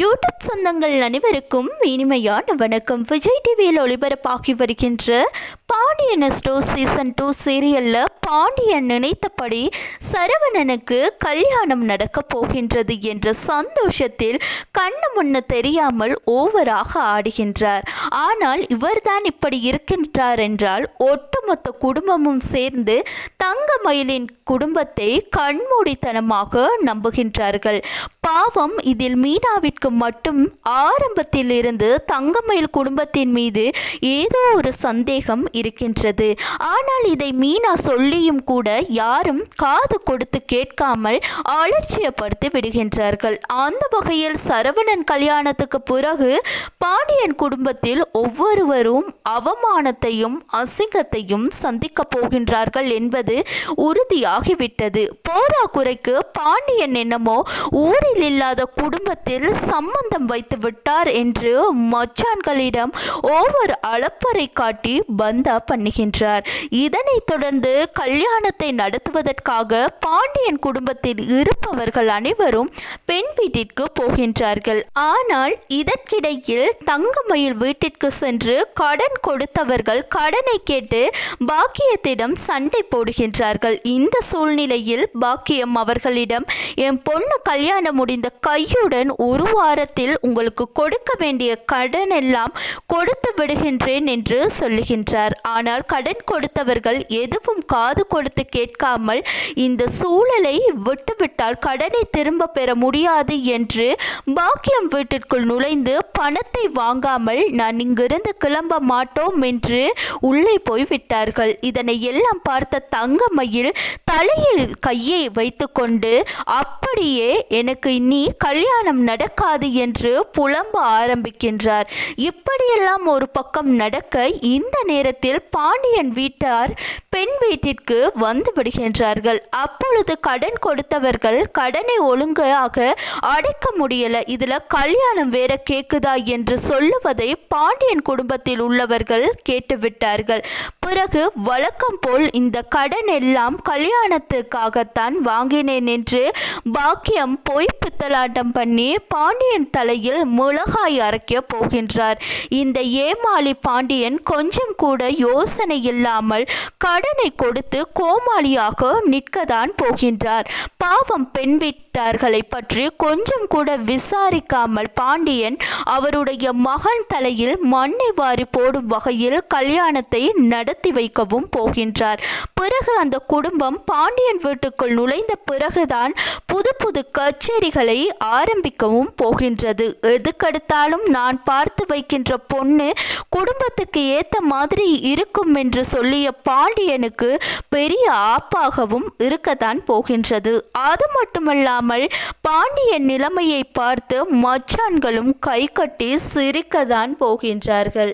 YouTube சொந்தங்கள் அனைவருக்கும் இனிமையான வணக்கம். விஜய் டிவியில் ஒளிபரப்பாகி வருகின்ற பாண்டியன் ஸ்டோ சீசன் டூ சீரியலில் பாண்டியன் நினைத்தபடி சரவணனுக்கு கல்யாணம் நடக்கப் போகின்றது என்ற சந்தோஷத்தில் கண்ணு முன்ன தெரியாமல் ஓவராக ஆடுகின்றார். ஆனால் இவர்தான் இப்படி இருக்கின்றார் என்றால் ஒட்டுமொத்த குடும்பமும் சேர்ந்து தங்கமயிலின் குடும்பத்தை கண்மூடித்தனமாக நம்புகின்றார்கள். பாவம் இதில் மீனாவிற்கு மட்டும் ஆரம்பத்தில் இருந்து தங்கமயில் குடும்பத்தின் மீது ஏதோ ஒரு சந்தேகம் இருக்கின்றது. ஆனால் இதை மீனா சொல்லியும் கூட யாரும் காது கொடுத்து கேட்காமல் அலட்சியப்படுத்தி விடுகின்றார்கள். அந்த வகையில் சரவணன் கல்யாணத்துக்கு பிறகு பாண்டியன் குடும்பத்தில் ஒவ்வொருவரும் அவமானத்தையும் அசிங்கத்தையும் சந்திக்கப் போகின்றார்கள் என்பது உறுதியாகிவிட்டது. போதாக்குறைக்கு பாண்டியன் என்னமோ ஊரில் இல்லாத குடும்பத்தில் சம்பந்தம் வைத்து விட்டார் என்று மச்சான்களிடம் ஒவ்வொரு அளப்பறை காட்டி பந்தா பண்ணுகின்றார். இதனைத் தொடர்ந்து கல்யாணத்தை நடத்துவதற்காக பாண்டியன் குடும்பத்தில் இருப்பவர்கள் அனைவரும் பெண் வீட்டிற்கு போகின்றார்கள். ஆனால் இதற்கிடையில் தங்கமயில் வீட்டிற்கு சென்று கடன் கொடுத்தவர்கள் கடனை கேட்டு பாக்கியத்திடம் சண்டை போடுகின்றார்கள். இந்த சூழ்நிலையில் பாக்கியம் அவர்களிடம் என் பொண்ணு கல்யாணம் முடிந்த கையுடன் ஒரு வாரத்தில் உங்களுக்கு கொடுக்க வேண்டிய கடன் எல்லாம் கொடுத்து விடுகின்றேன் என்று சொல்லுகின்றார். ஆனால் கடன் கொடுத்தவர்கள் எதுவும் காது கொடுத்து கேட்காமல் இந்த சூழலை விட்டுவிட்டால் கடனை திரும்ப பெற முடியாது என்று பாக்கியம் வீட்டிற்குள் நுழைந்து பணத்தை வாங்காமல் நான் இங்கிருந்து கிளம்ப மாட்டோம் என்று உள்ளே போய் விட்டார்கள் இதனை எல்லாம் பார்த்த தங்கமயில் தலையில் கையை வைத்துக்கொண்டு அப்படியே எனக்கு இனி கல்யாணம் நடக்காது என்று புலம்ப ஆரம்பிக்கின்றார். இப்படியெல்லாம் ஒரு பக்கம் நடக்க இந்த நேரத்தில் பாண்டியன் வீட்டார் பெண் வீட்டிற்கு வந்து விடுகின்றார்கள். அப்பொழுது கடன் கொடுத்தவர்கள் கடனை ஒழுங்காக அடைக்க முடியல. இதுல கல்யாணம் வேற கேக்குதா என்று சொல்லுவதை பாண்டியன் குடும்பத்தில் உள்ளவர்கள் கேட்டுவிட்டார்கள். பிறகு வழக்கம் போல் இந்த கடன் எல்லாம் கல்யாணத்துக்காகத்தான் வாங்கினேன் என்று பாக்கியம் பொய் பித்தலாட்டம் பண்ணி பாண்டியன் தலையில் மிளகாய் அரைக்க போகின்றார். இந்த ஏமாளி பாண்டியன் கொஞ்சம் கூட யோசனை இல்லாமல் கடன் கொடுத்து கோமாளியாக நிற்கத்தான் போகின்றார். பாவம் பெண் வீட்டார்களை பற்றி கொஞ்சம் கூட விசாரிக்காமல் பாண்டியன் அவருடைய மகன் தலையில் மண்ணை வாரி போடும் வகையில் கல்யாணத்தை நடத்தி வைக்கவும் போகின்றார். பிறகு அந்த குடும்பம் பாண்டியன் வீட்டுக்குள் நுழைந்த பிறகுதான் புது புது கச்சேரிகளை ஆரம்பிக்கவும் போகின்றது. எதுக்கெடுத்தாலும் நான் பார்த்து வைக்கின்ற பொண்ணு குடும்பத்துக்கு ஏத்த மாதிரி இருக்கும் என்று சொல்லிய பாண்டியனுக்கு பெரிய ஆப்பாகவும் இருக்கத்தான் போகின்றது. அது மட்டுமல்லாமல் பாண்டியன் நிலைமையை பார்த்து மச்சான்களும் கை கட்டி சிரிக்கத்தான் போகின்றார்கள்.